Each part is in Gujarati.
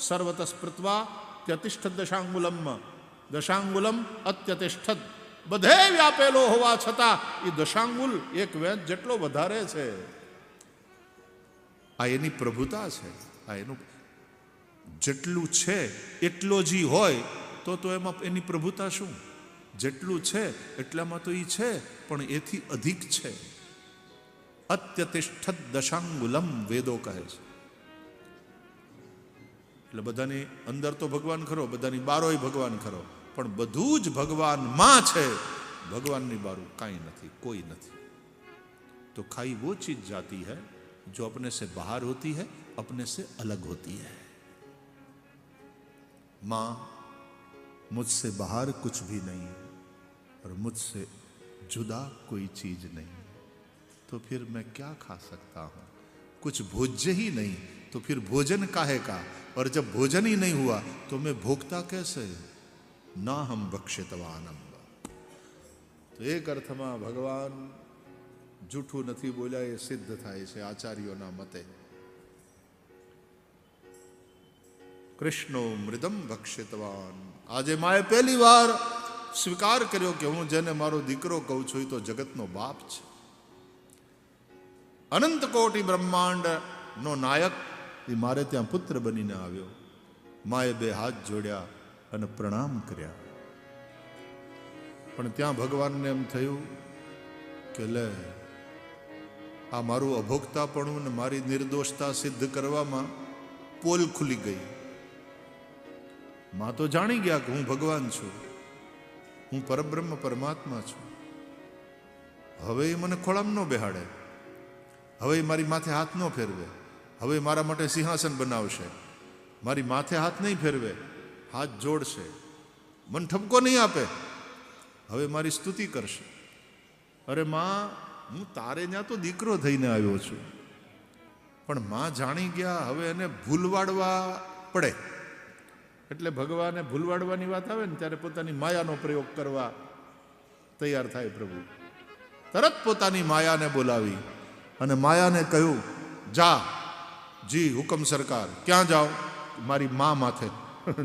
સર્વત સ્પૃત્વા ત્યતિષ્ઠ દશાંગુલમ દશાંગુલમ અત્યતિષ્ઠત બધે વ્યાપેલો હોવા છતાં એ દશાંગુલ એક વેદ જેટલો વધારે છે આ એની પ્રભુતા છે આ એનું જેટલું છે એટલો જી હોય તો તો એમાં એની પ્રભુતા શું જેટલું છે એટલામાં તો એ છે પણ એથી અધિક છે અત્યતિષ્ઠત દશાંગુલમ વેદો કહે છે એટલે બધાની અંદર તો ભગવાન ખરો બધાની બારોય ભગવાન ખરો પણ બધું જ ભગવાનમાં છે ભગવાનની બારું કાંઈ નથી કોઈ નથી तो खाई वो चीज जाती है जो अपने से बाहर होती है अपने से अलग होती है मां मुझसे बाहर कुछ भी नहीं और मुझसे जुदा कोई चीज नहीं तो फिर मैं क्या खा सकता हूं कुछ भोज्य ही नहीं तो फिर भोजन काहे का और जब भोजन ही नहीं हुआ तो मैं भोगता कैसे ना हम बक्षितवानम તો એક અર્થમાં ભગવાન જૂઠું નથી બોલ્યા એ સિદ્ધ થાય છે આચાર્યોના મતે કૃષ્ણો મૃદમ ભક્ષિતવાન આજે માએ પહેલી વાર સ્વીકાર કર્યો કે હું જેને મારો દીકરો કહું છું એ તો જગતનો બાપ છે અનંત કોટી બ્રહ્માંડ નો નાયક એ મારે ત્યાં પુત્ર બનીને આવ્યો. માએ બે હાથ જોડ્યા અને પ્રણામ કર્યા. પણ ત્યાં ભગવાનને એમ થયું કે લે, આ મારું અભોગતાપણું ને મારી નિર્દોષતા સિદ્ધ કરવામાં પોલ ખુલી ગઈ. માં તો જાણી ગયા કે હું ભગવાન છું. હું પરબ્રહ્મ પરમાત્મા છું. હવે એ મને ખોળામ ન બેહાડે. હવે મારી માથે હાથ ન ફેરવે. હવે મારા માટે સિંહાસન બનાવશે. મારી માથે હાથ નહીં ફેરવે, હાથ જોડશે. મન ઠપકો નહીં આપે. હવે મારી સ્તુતિ કરશે. અરે માં, હું તારે ત્યાં તો દીકરો થઈને આવ્યો છું. પણ માં જાણી ગયા હવે એને ભૂલવાડવા પડે. એટલે ભગવાને ભૂલવાડવાની વાત આવે ને ત્યારે પોતાની માયાનો પ્રયોગ કરવા તૈયાર થાય પ્રભુ. તરત પોતાની માયાને બોલાવી અને માયાને કહ્યું, જા. જી હુકમ સરકાર ક્યાં જાઓ મારી મા માથે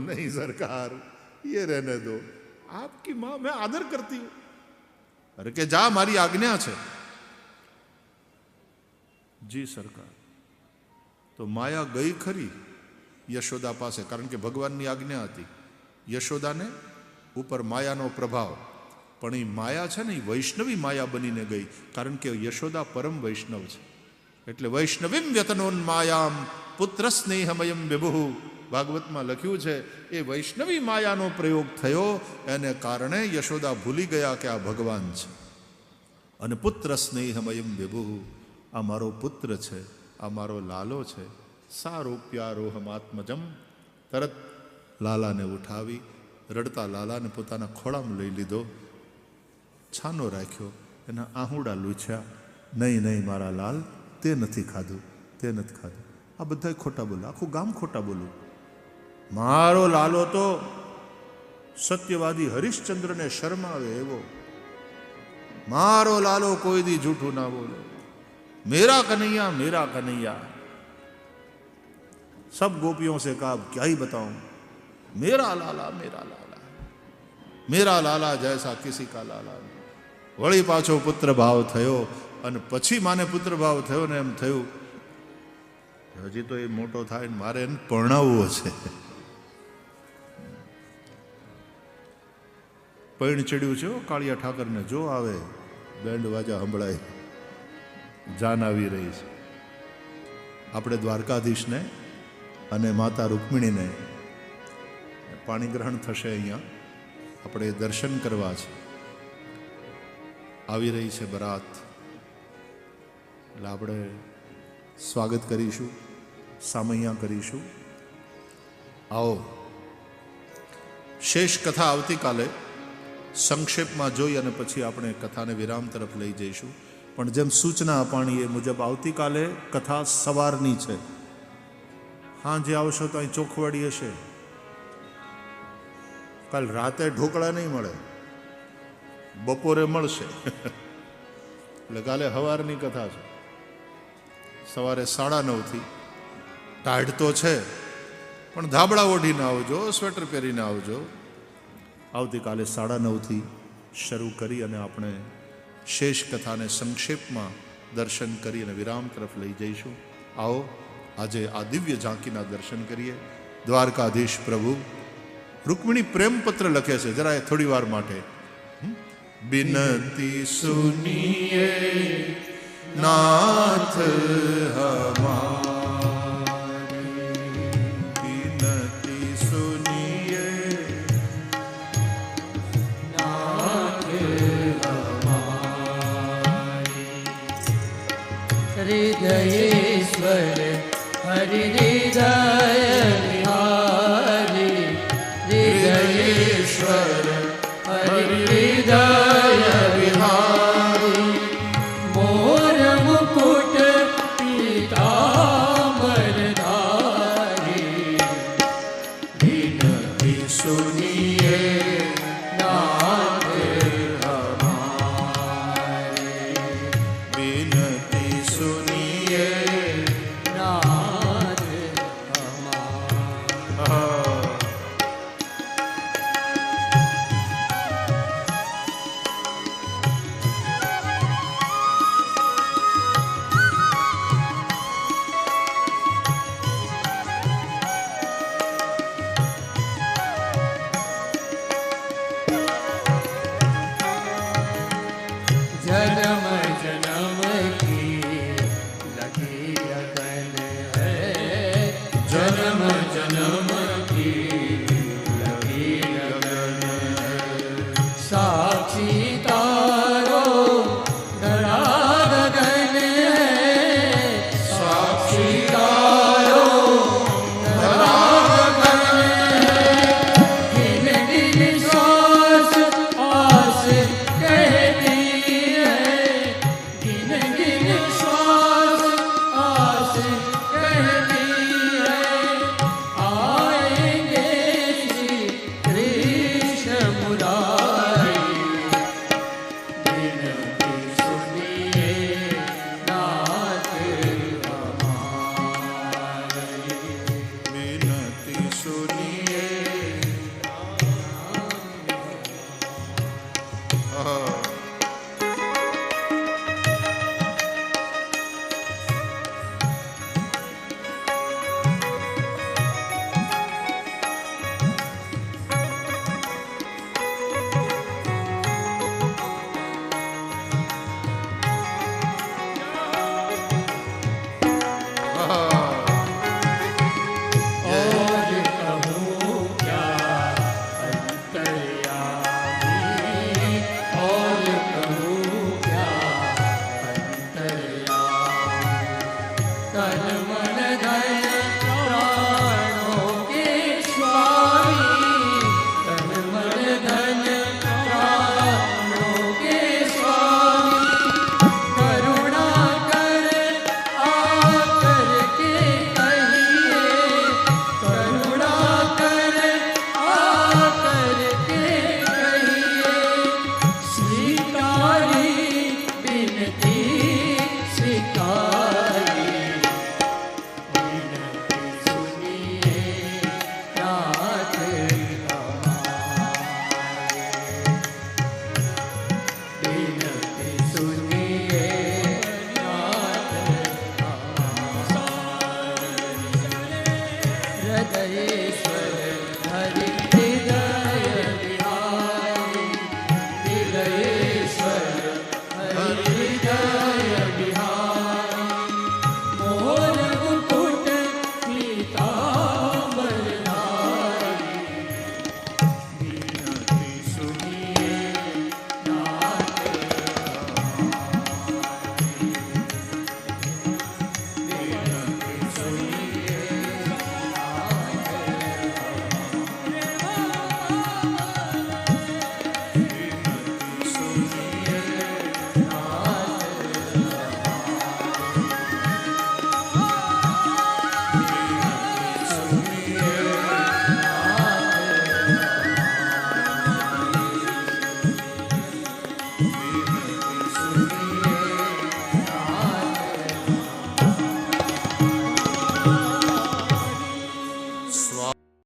નહીં સરકાર ये रहने दो आपकी माँ मैं आदर करती हूं अरे કે જા મારી આજ્ઞા છે જી સરકાર તો માયા ગઈ ખરી યશોદા પાસે કારણ કે ભગવાનની આજ્ઞા હતી યશોદાને ઉપર માયાનો પ્રભાવ પણ એ માયા છે ને એ વૈષ્ણવી માયા બનીને ગઈ કારણ કે યશોદા પરમ વૈષ્ણવ છે એટલે વૈષ્ણવીમ વ્યતનોન માયામ પુત્ર સ્નેહમયમ વિભુ. ભાગવતમાં લખ્યું છે, એ વૈષ્ણવી માયાનો પ્રયોગ થયો, એને કારણે યશોદા ભૂલી ગયા કે આ ભગવાન છે. અને પુત્ર સ્નેહમયમ વિભુ, આ મારો પુત્ર છે, આ મારો લાલો છે સારોપ્યારોહમાત્મજમ તરત લાલાને ઉઠાવી, રડતા લાલાને પોતાના ખોળામાં લઈ લીધો, છાનો રાખ્યો, એના આહુડા લૂછ્યા, નહીં નહીં, મારા લાલ તે નથી ખાધું તે નથી ખાધું આ બધા ખોટા બોલે આખું ગામ ખોટા બોલું મારો લાલો તો સત્યવાદી હરિશ્ચંદ્રને શરમાવે એવો મારો લાલો કોઈ દી જૂઠું ના બોલે मेरा कन्हैया मेरा कन्हैया सब गोपियों से कहा अब क्या ही बताऊं मेरा लाला मेरा लाला मेरा लाला जैसा किसी का लाला नहीं વળી પાછો પુત્ર ભાવ થયો અને પછી માને પુત્ર ભાવ થયો ને એમ થયું હજી તો એ મોટો થાય ને મારે એને પરણાવવો છે. પૈણ ચડ્યું છે કાળિયા ઠાકરને. જો આવે બેન્ડ વાજા સંભળાય. જાન આવી રહી છે. આપણે દ્વારકાધીશને અને માતા રૂકમિણીને પાણીગ્રહણ થશે અહીંયા. આપણે દર્શન કરવા છે. આવી રહી છે બરાત. એટલે આપણે સ્વાગત કરીશું, સામૈયા કરીશું. આવો. શેષ કથા આવતીકાલે સંક્ષેપમાં જોઈ અને પછી આપણે કથાને વિરામ તરફ લઈ જઈશું. પણ જેમ સૂચના અપાણી એ મુજબ આવતીકાલે કથા સવારની છે. હા, જે આવશો તો અહીં ચોખવાડી હશે. કાલ રાતે ઢોકળા નહીં મળે. બપોરે મળશે. એટલે કાલે સવારની કથા છે. સવારે સાડા નવથી. ટાઢ તો છે, પણ ધાબળા ઓઢીને આવજો, સ્વેટર પહેરીને આવજો. આવતીકાલે સાડા નવથી શરૂ કરી અને આપણે શેષ કથાને સંક્ષેપમાં દર્શન કરી અને વિરામ તરફ લઈ જઈશું. આવો, આજે આ દિવ્ય ઝાંકીના દર્શન કરીએ. દ્વારકાધીશ પ્રભુ, રૂકમિણી પ્રેમપત્ર લખે છે જરા એ થોડી વાર માટે? બિનતી સુનીએ નાથ હમારી બિનતી સુનીએ હૃદયેશ્વર હરિ હૃદય વિહારી Yeah.